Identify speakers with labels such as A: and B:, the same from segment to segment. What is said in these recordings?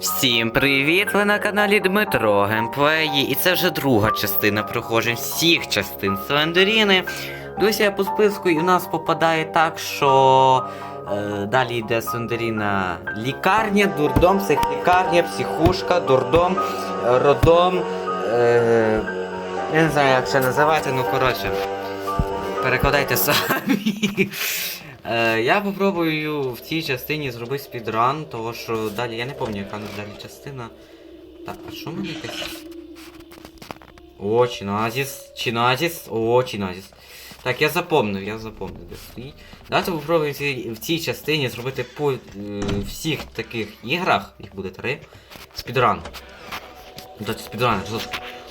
A: Всім привіт! Ви на каналі Дмитро Геймплеї, і це вже друга частина проходжень всіх частин Слендеріни. Досі я по списку і в нас попадає так, що е, далі йде Слендеріна лікарня, дурдом, психлікарня, психушка, дурдом, родом. Е, я не знаю, як це називати, ну коротше. Перекладайте самі. Е, я попробую в цій частині зробити спідран, того що далі я не пам'ятаю, яка далі частина. Так, а що в мене? О, Чиназіс, Чиназіс, о, Чиназіс. Так, я запомнив, я запомнив. Давайте попробуємо в цій, частині зробити по е, всіх таких іграх, їх буде три, спідран. Давайте спідран.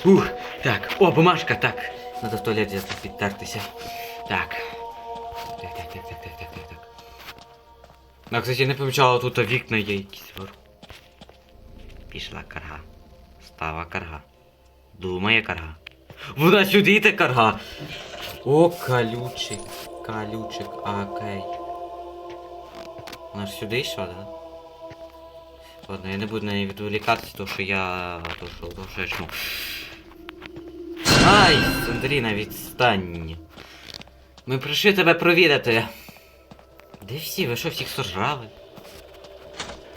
A: Ух, так, о, бумажка, так. Надо в туалет підтертися. Так. Так, так, так, так, так, так, так, так. Кстати, я не помічала, тут вікна є якісь вверху. Пішла карга. Става карга. Думає карга. Вона сюди йде карга. О, калючик. Калючик, окей. Вона ж сюди йшла, да? Ладно, я не буду на неї відволікатися, то що я... то що, то що я чму. Ай, Сандріна, відстань. Ми прийшли тебе провідати. Де всі? Ви що всіх сожрали?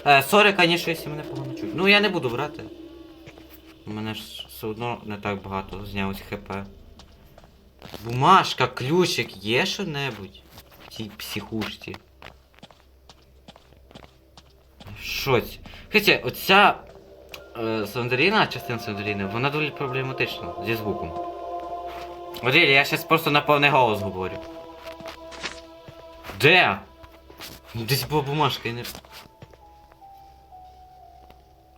A: Е, сорі, звісно, якщо мене погано чуть. Ну я не буду брати. У мене ж все одно не так багато знялось хп. Бумажка, ключик, є що-небудь? В цій психушці. Що це? Хоча, оця е, Сандріна, частина Сандріни, вона доволі проблематична зі звуком. От я щас просто на повний голос говорю. Де? Десь була бумажка і не.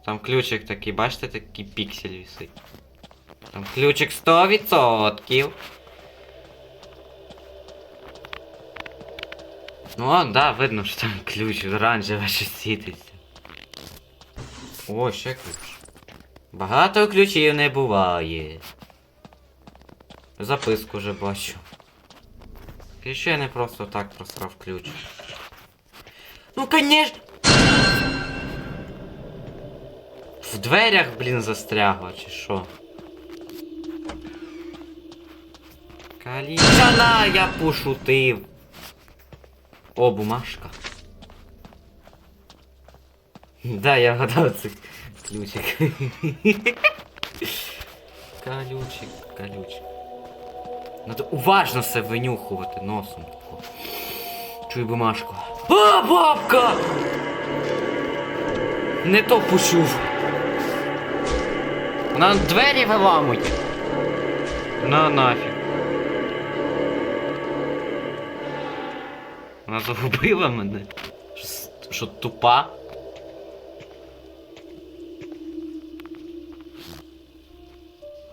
A: Там ключик такий, бачите, такий піксель висить. Там ключик 100%. Ну, а, да, видно, що там ключ оранжеве щось світиться. О, ще ключ. Багато ключів не буває. Записку вже бачу. І ще я не просто так просрав ключ. Ну, конечно. В дверях, блін, застрягла, чи що? Калічана, я пошутив. О, бумажка. Да, я вгадав цей ключик. Калючик, калючик. Надо уважно все винюхувати носом. Чуй бумажку. А, бабка! Не то почув. Вона двері виламує. На нафіг. Вона загубила мене. Що, що тупа?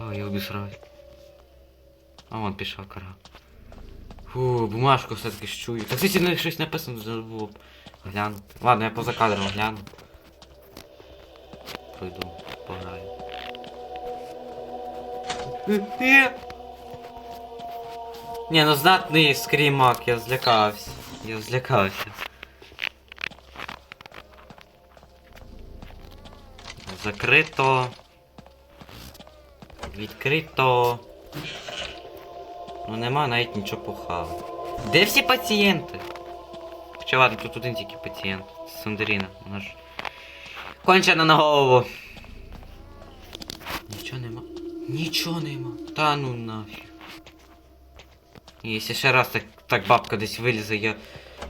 A: А, я обісрав. А вон пішла кара. Фу, бумажку все-таки ж чую. Та кстати, на щось написано забув. Гляну. Ладно, я поза кадром гляну. Пройду, пограю. Не, ну знатний скрімак, я злякався. Я злякався. Закрито. Відкрито. Ну нема навіть нічого похавати. Де всі пацієнти? Хоча ладно, тут один тільки пацієнт. Сандеріна, вона ж. Кончена на голову. Нічого нема. Нічого нема. Та ну нафіг. І Якщо ще раз так, так бабка десь вилізе, я.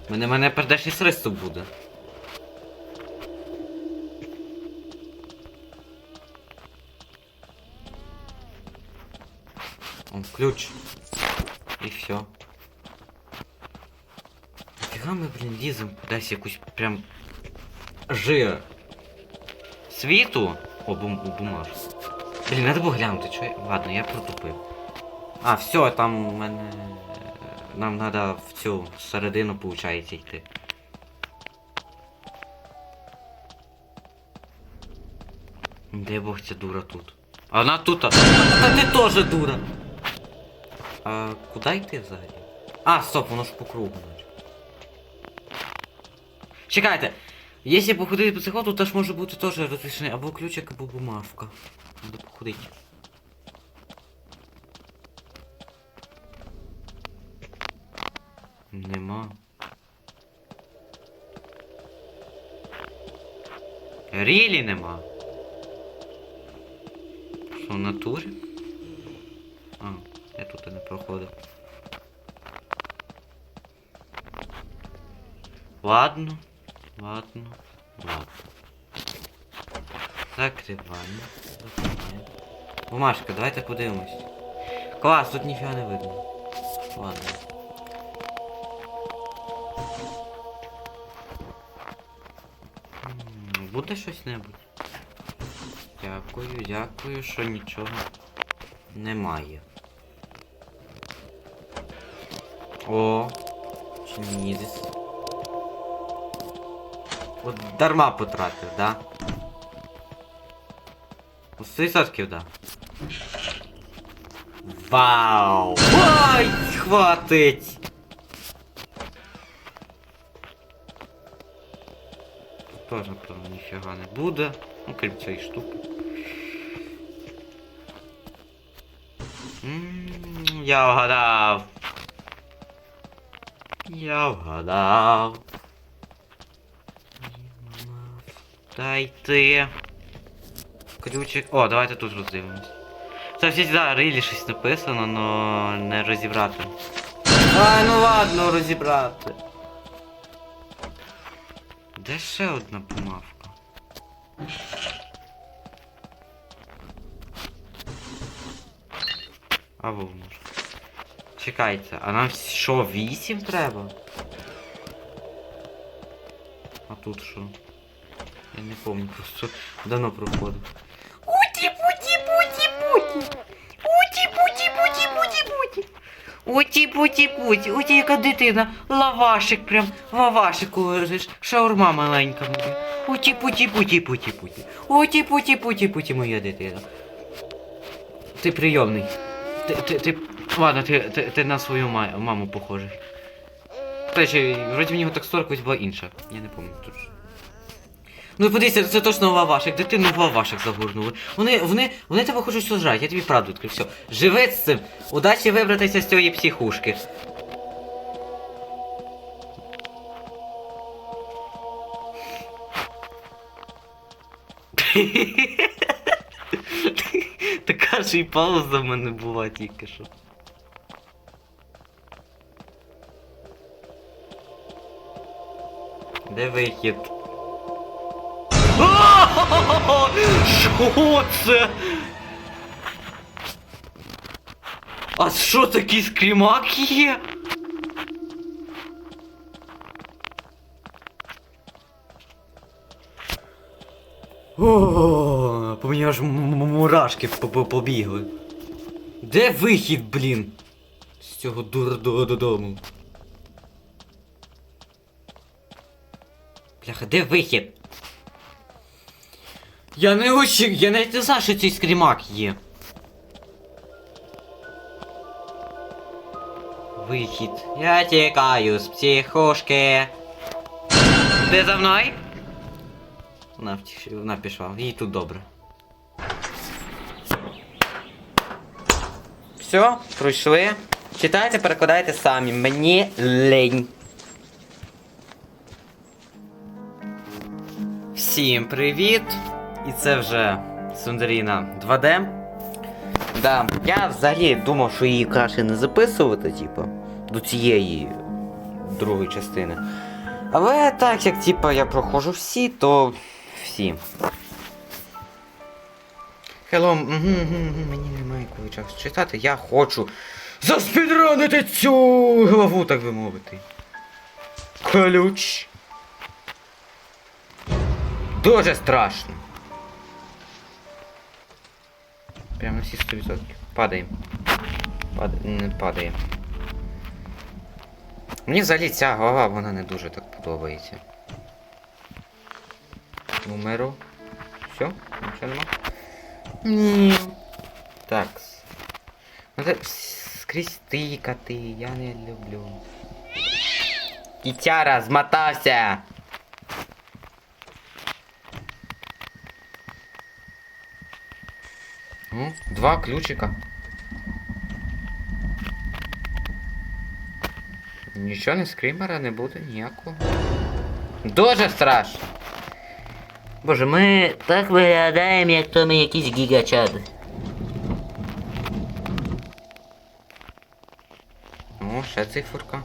A: Мене мене пердешний сриступ буде. Он ключ. І все. Нафіга ми, блін, лізем кудись якусь прям жир. Світу? О, бум, у бумажку. Блін, надо було глянути, чо я... Ладно, я протупив. А, все, там мене. Нам треба в цю середину, виходить, йти. Де Бог ця дура тут? А вона тут. Та ти теж дура. А куди йти взагалі? А, стоп, воно ж по кругу. Чекайте. Якщо походити по цеху, то теж може бути теж розрішений або ключик, або бумажка. Надо походити. Нема. Рілі нема. Що в натурі? Я тут і не проходив. Ладно, ладно, ладно. Закриваємо. Закриваємо. Бумажка, давайте подивимось. Клас, тут ніфіга не видно. Ладно. Буде щось небудь. Дякую, дякую, що нічого немає. О, чинізис. От дарма потратив, да? У 100% да. Вау! Ой, хватить! Теж, напевно, ніфіга не буде. Ну, крім цієї штуки. М, Я вгадав. Я вгадав. Дайте. Ключик. О, давайте тут роздивимось. Це всі да, рилі щось написано, но не розібрати. А, ну ладно, розібрати. Де ще одна бумажка? А во може. Чекайте, а нам що, вісім треба? А тут що? Я не помню, просто давно проходив. Уті путі путі путі. Уті яка дитина. Лавашик прям. Лавашику лежиш. Шаурма маленька буде. Уті путі путі путі путі. Уті путі путі путі моя дитина. Ти прийомний. Ти, ти, ти, ладно, ти, ти, ти на свою ма- маму похожий. Речі, вроді в нього текстура якось була інша. Я не пам'ятаю тут. Ну подивіться, це точно лавашик, дитину в лавашик загорнули. Вони, вони, вони тебе хочуть сожрати, я тобі правду відкрив. Все. Живи з цим. Удачі вибратися з цієї психушки. Така ж і пауза в мене була тільки що. Де вихід? Що це? А що такий скрімак є? О, по мені аж мурашки по- по- побігли. Де вихід, блін? З цього дурдого додому. Бляха, де вихід? Я не очі, я навіть не знаю, що цей скрімак є. Вихід. Я тікаю з психушки. Ти за мною? Вона, вона пішла, їй тут добре. Все, пройшли. Читайте, перекладайте самі. Мені лень. Всім привіт! І це вже Сундаріна 2D. Да, я взагалі думав, що її краще не записувати, типу, до цієї другої частини. Але так як типу, я проходжу всі, то всі. Хелло, мені немає коли часу читати, я хочу заспідранити цю главу, так би мовити. Ключ. Дуже страшно. Прямо на всі 100%. Падаємо. Пад... Не падаємо. Мені взагалі ця голова, вона не дуже так подобається. Номеру. Все? Нічого нема? Ні. Так. Ну це скрізь тикати, я не люблю. Кітяра, змотався! Ну, два ключика. Нічого не скримера не буде ніякого. Дуже страшно. Боже, ми так виглядаємо, як то ми якісь гігачади. О, ще циферка.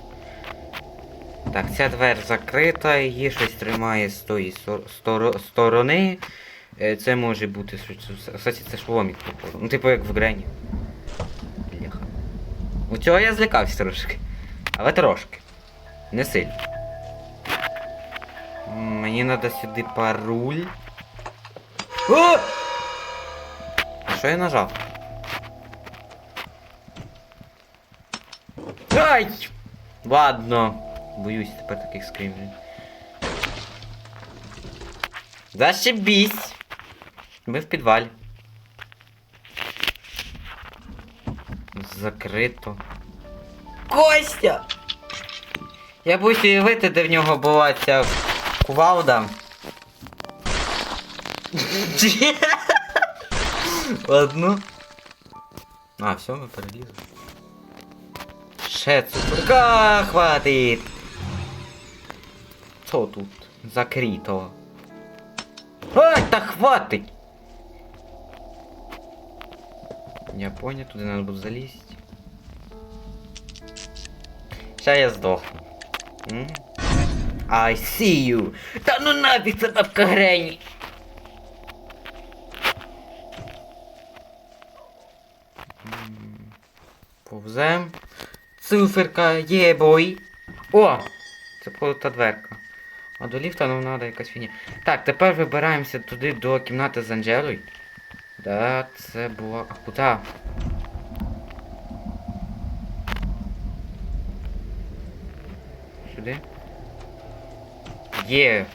A: Так, ця двері закрита, її щось тримає з тої сторо- сторони. Е, Це може бути. Кстати, це ж ломік, походу. Ну, типу як в Грені. Бляха. У цього я злякався трошки. Але трошки. Не сильно. Мені треба сюди паруль. О! Що я нажав? Ай! Ладно. Боюсь тепер таких скримів. Зашибісь! Ми в підвалі. Закрито. Костя! Я боюсь уявити, де в нього була ця кувалда. Ладно. А, все, ми перелізли. Ще цукерка хватить. Що тут? Закрито. Ай, та хватить! Я понял, туди надо буде залізти. Ща я здохну. М? I see you! Та ну нафіг це бабка Грені! Повзем. Циферка, є бой. О! Це походу та дверка. А до ліфта нам треба якась фігня. Так, тепер вибираємося туди до кімнати з Анджелою. Да, це була. А куди? Сюди? Є.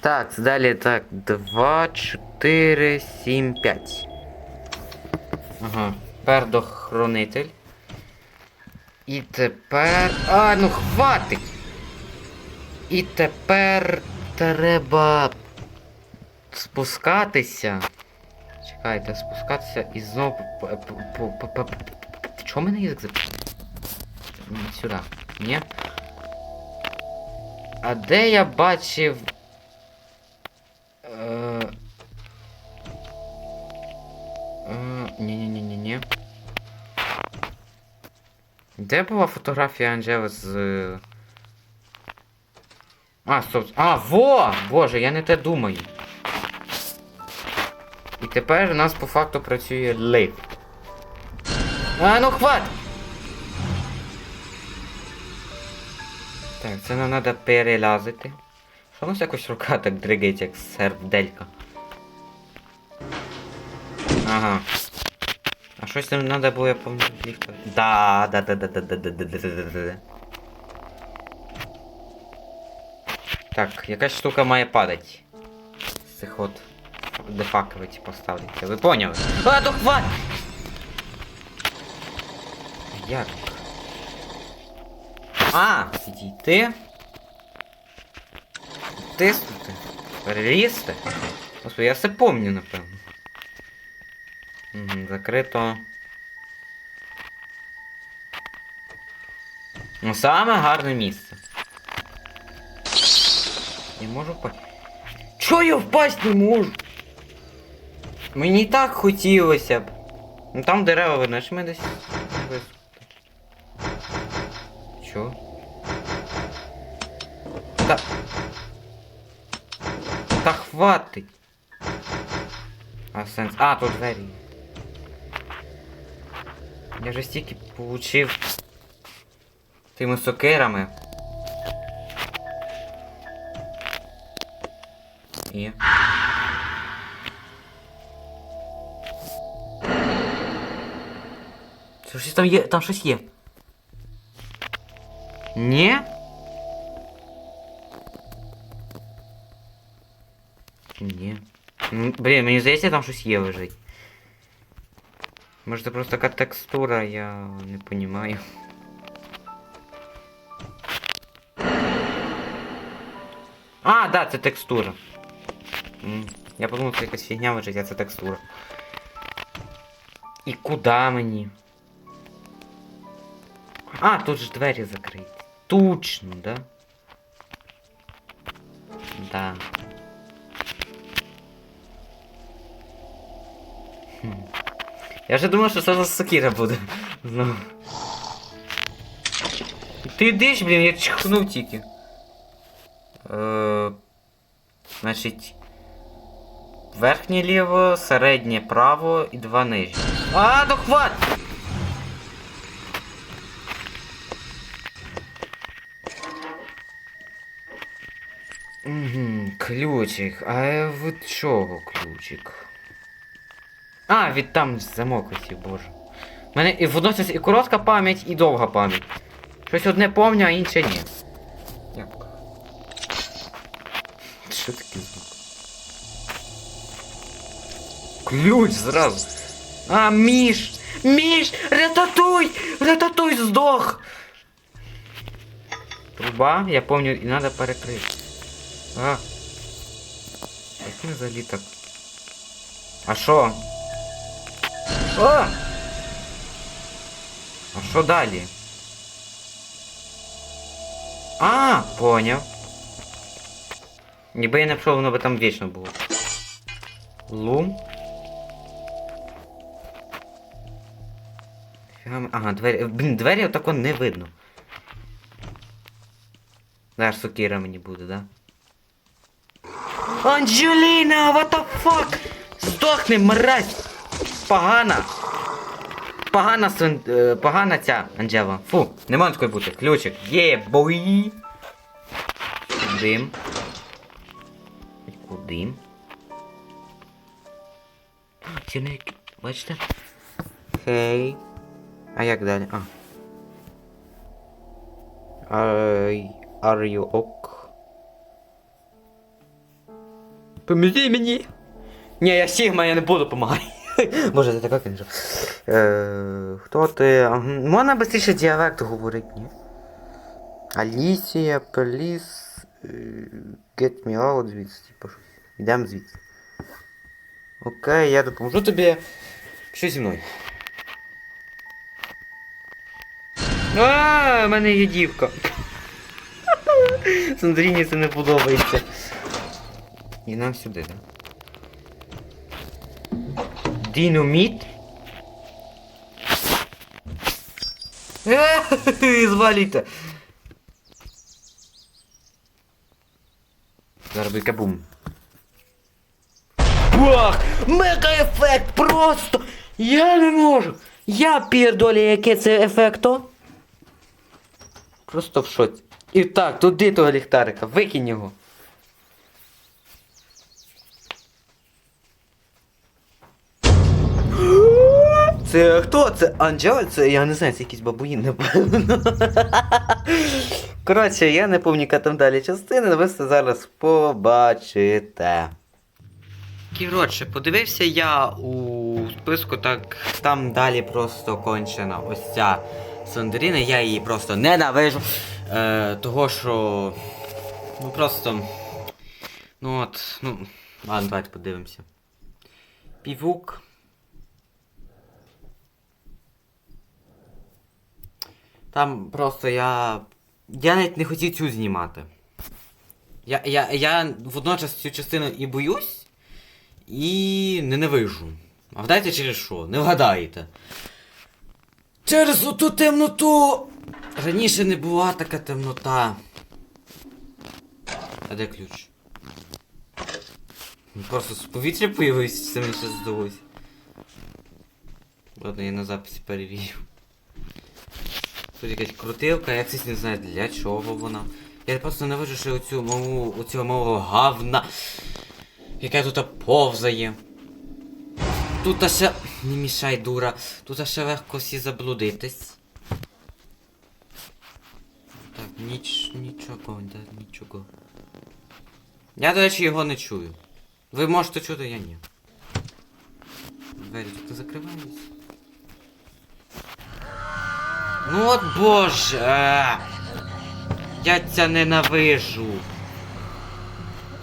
A: Так, далі так. 2, 4, 7, 5. Ага. Пердохронитель. І тепер. А, ну хватить! І тепер треба спускатися. Чекайте, спускатися і знову. в мене язик зап... Сюди. Ні. А де я бачив. Е... Е... Ні-ні-ні-ні-ні. Де була фотографія Анджели з. А, стоп. А, во! Боже, я не те думаю. Тепер у нас по факту працює лифт. А, ну хват! Так, це нам треба перелазити. Що у нас якось рука так дригається, як серделька. Ага. А щось там треба було, я пам'ятаю, ліфта. Да, да, да, да, да, да, да, да, да, да, да, да. Так, якась штука має падати. З цих от дефаковиті поставляться. Ви поняли? А, то хват! Як? А, підійти. Тиснути. Перелізти. Господи, я все помню, напевно. Угу, закрито. Ну, саме гарне місце. Я можу впасть. Чо я впасть не можу? Мені так хотілося б. Ну там дерева видно, ж ми десь. Чо? Та. Та хватить. А сенс. А, тут двері. Я вже стільки получив тими сокирами. І. щось там є. Там щось є. Ні? Ні. М, Блін, мені здається, там щось є лежить. Може це просто така текстура, я не понимаю. А, да, це текстура. М, Я подумав, це якась фігня лежить, а це текстура. І куди мені? А, тут ж двері закриті. Точно, да? Да. Я вже думав, що це за сокира буде. Знову. Ти йдиш, блін, я чихнув тільки. Е, значить. Верхнє ліво, середнє право і два нижні. А, ну Угу, ключик. А від чого ключик? А, від там замок ось, боже. У мене і водночас і коротка пам'ять, і довга пам'ять. Щось одне помню, а інше ні. Як? Що таке звук? Ключ зразу. А, Міш! Міш! Рататуй! Рататуй здох! Труба, я помню, і треба перекрити. А. Він взагалі? А що? О! А що далі? А, поняв. Ніби я не пішов, воно би там вічно було. Лум. Ага, двері. Блін, двері отако не видно. Зараз сокира мені буде, да? Анджеліна, what the fuck? Здохни, мразь! Погана! Погана свин... е, погана ця Анджела. Фу, не може такої бути. Ключик. Є, бой! Дим. Куди? Тіники, бачите? Хей. А як далі? А. Are, are you ok? Помоги мені! Ні, я Сігма, я не буду допомагати. Боже, ти така кінжа. Е, хто ти? Можна швидше діалект говорити, ні? Алісія, Поліс, е, Get me out звідси, типу щось. Йдемо звідси. Окей, я допоможу тобі. Що зі мною? А, у мене є дівка. Сандріні це не подобається. І нам сюди, так? Динаміт? Е, Зваліте. Зараз буде кабум. Бах! Мега ефект! Просто! Я не можу! Я пірдолі, яке це ефекто. Просто в шоці. І так, туди того ліхтарика, викинь його. Це хто? Це Анджела? Це я не знаю, це якийсь бабуїн, напевно. Коротше, я не пам'ятаю, яка там далі частина, але ви це зараз побачите. Коротше, подивився я у списку, так там далі просто кончена ось ця Сандріна, я її просто ненавижу. Е, того що. Ну просто. Ну от, ну. Ладно, давайте подивимося. Півук. Там просто я. Я навіть не хотів цю знімати. Я, я, я водночас цю частину і боюсь, і ненавижу. А вгадайте через що? Не вгадаєте. Через оту темноту. Раніше не була така темнота. А де ключ? Просто з повітря появився, це мені ще здалося. Ладно, я на записі перевірю. Тут якась крутилка, я кстати, не знаю для чого вона. Я просто не вижу, що оцю малу, оцього малого гавна, яке тут повзає. Тут ще... Не мішай, дура. Тут ще легко всі заблудитись. Так, ніч... нічого, да, нічого. Я, до речі, його не чую. Ви можете чути, я ні. Двері тут закриваються. Ну от боже. Я ця ненавижу.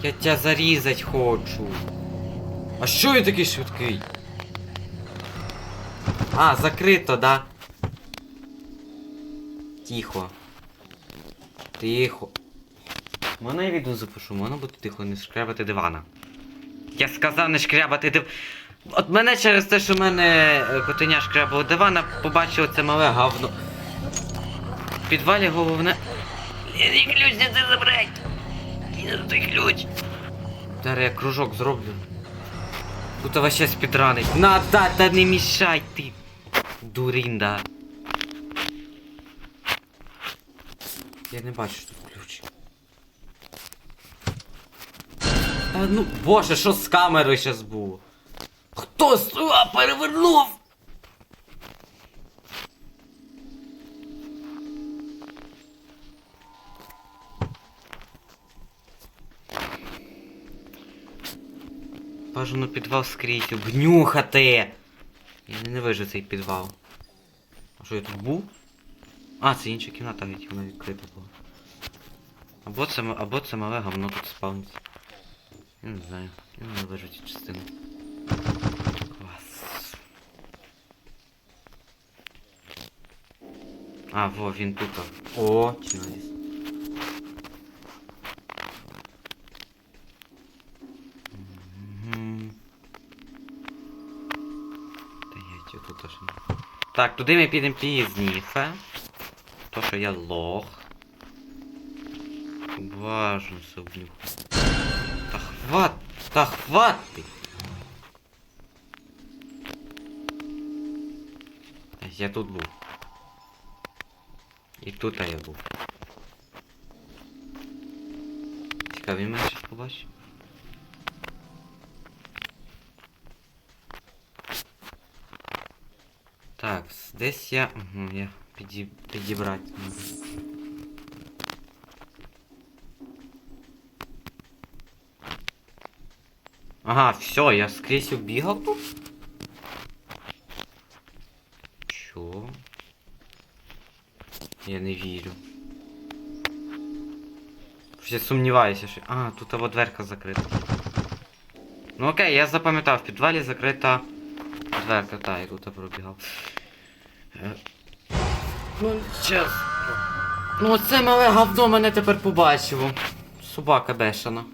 A: Я тя зарізать хочу. А що він такий швидкий? А, закрито, да? Тихо. Тихо. Можна я відео запишу, можна бути тихо, не шкрябати дивана. Я сказав не шкрябати див. От мене через те, що мене е, котеня шкрябало дивана, побачило це мале говно. В підвалі головне. Ні, ключ не це забрать. Не той ключ. Зараз я кружок зроблю. Тут вообще спідранить. На, да, та не мішай ти. Дурінда. Я не бачу що тут ключ. Та ну, боже, що з камерою зараз було? Хто з а, перевернув? Бажано підвал скрізь, обнюхати. Я ненавижу цей підвал. А що я тут був? А, це інша кімната, геть, вона відкрита була. Або це, або це мале говно тут спавниться. Я не знаю. Я ненавижу ці частини. Клас. А, во, він тут. О, чи навіс. Мгм. Та я тю тут аж не. Так, туди ми підемо пізніше. То, що я лох. Важно совнюх. Та хват! Та хвати! Я тут був. І тут я був. Цікаво, він мене щось побачив. Так, десь я. Угу, я піді... підібрати. Ага, все, я скрізь убігав тут. Чо? Я не вірю. Щось Я сумніваюся, що. А, тут або дверка закрита. Ну окей, я запам'ятав, в підвалі закрита дверка, та, я тут пробігав. Ну, час. Ну оце мале говно мене тепер побачило. Собака бешена.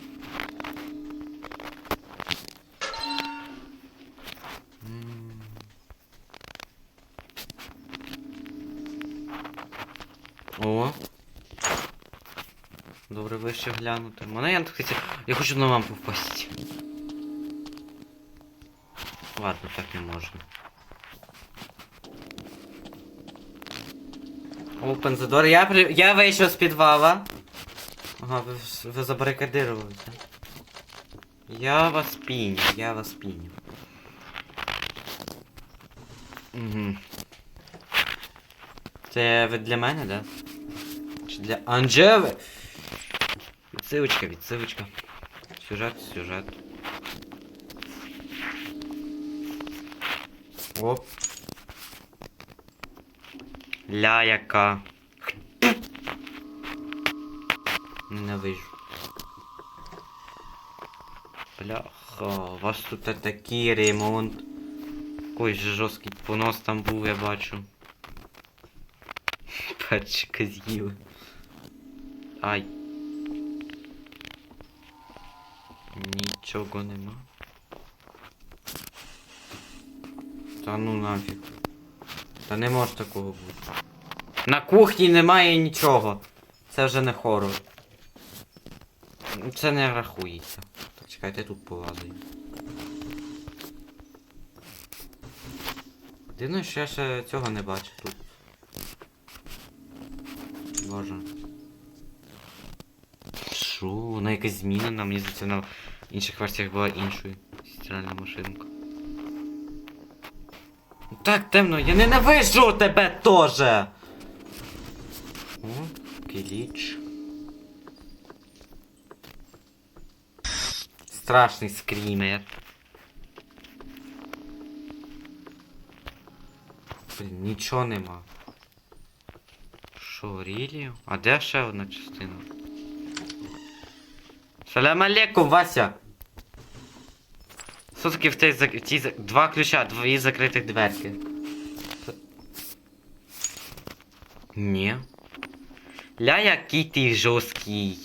A: О. Добре вище глянути. Мене я хотів. Я хочу на лампу впасти. Ладно, так не можна. Open the door. Я, при... я вийшов з підвала. Ага, ви, ви забарикадирували. Я вас піню, я вас піню. Угу. Це ви для мене, да? Чи для Анджели? Відсилочка, відсилочка. Сюжет, сюжет. Оп. Ля яка. Ненавижу. Бляха, у вас тут такий ремонт. Якийсь жорсткий понос там був, я бачу. Перчика з'їли. Ай. Нічого нема. Та ну нафіг. Та не може такого бути. На кухні немає нічого. Це вже не хорор. Це не рахується. Так, чекайте, тут полазаю. Дивно, що я ще цього не бачив тут. Боже. Шо, вона якась змінена, мені здається, на інших версіях була іншою. Стиральна машинка. Так темно, я ненавижу тебе теж! О, кіліч. Страшний скрімер. Блін, нічого нема. Що, рілі? А де ще одна частина? Салям алейкум, Вася! Що таке в цей в цій, два ключа, дві закритих дверки. Ні. Ля який ти жорсткий.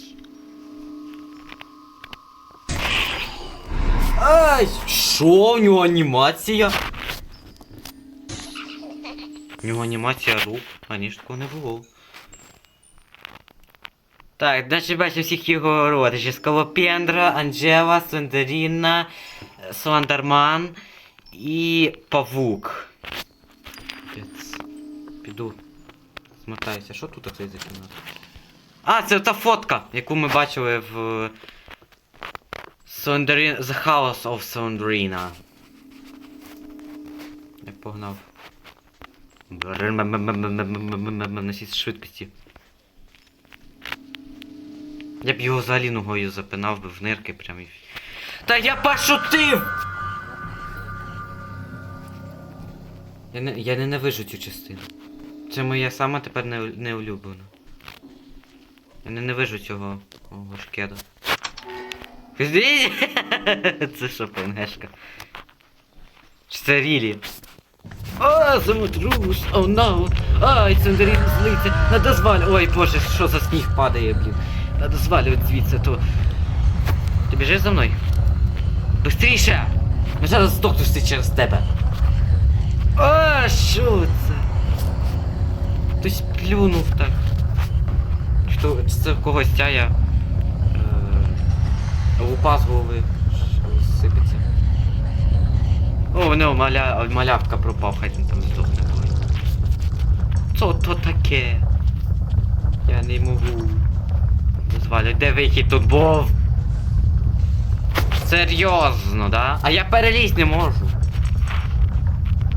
A: Ай! Що? в нього анімація? В нього анімація рук, а ні ж такого не було. Так, далі бачимо всіх його родичів. Скалопендра, Анджела, Слендеріна, Слендерман і Павук. Піду. Смотаюся. Що тут оцей за кімната? А, це та фотка, яку ми бачили в Сондрін... The House of Sondrina. Я погнав. На сій швидкості. Я б його взагалі ногою запинав би в нирки прям і... Та я пошутив! Я, не, я ненавижу цю частину. Це моя сама тепер не, не улюблена. Я ненавижу цього Ого, шкеда. Це що, пенгешка? Чи це Рілі? О, самотрус! О, no! Ай, Цендарін злиться! Надо звалю... Ой, боже, що за сніг падає, блін. Надо звалювати звідси, то... Ти біжиш за мною? Быстріше! Я зараз здохну через тебе. А, що це? Хтось плюнув так. Чи це когось тяя? Е, лупа з голови сипеться. О, нього маля... малявка пропав, хай він там здохне. Що то таке? Я не можу. Дозволю, де вихід тут був? Серйозно, да? А я перелізть не можу.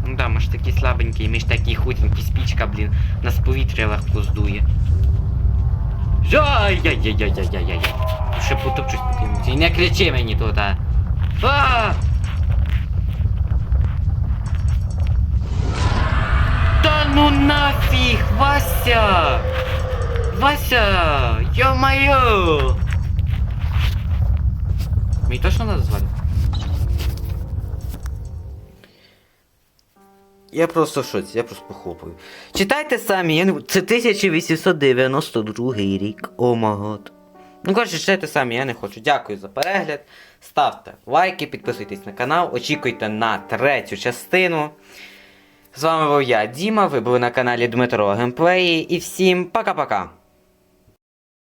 A: Ну да, ми ж такі слабенькі, ми ж такі худенькі, спічка, блін, нас повітря легко здує. Ай-яй-яй-яй-яй-яй-яй. Ще потопчусь по кимось. Не кричи мені тут, а. А! Та ну нафіг, Вася! Вася! Ё-моё! Мені точно надо звати? Я просто в я просто похлопаю. Читайте самі, я не... це 1892 рік. О магот. Ну, коротше, читайте самі, я не хочу. Дякую за перегляд. Ставте лайки, підписуйтесь на канал, очікуйте на третю частину. З вами був я, Діма, ви були на каналі Дмитро Геймплеї і всім пока-пока.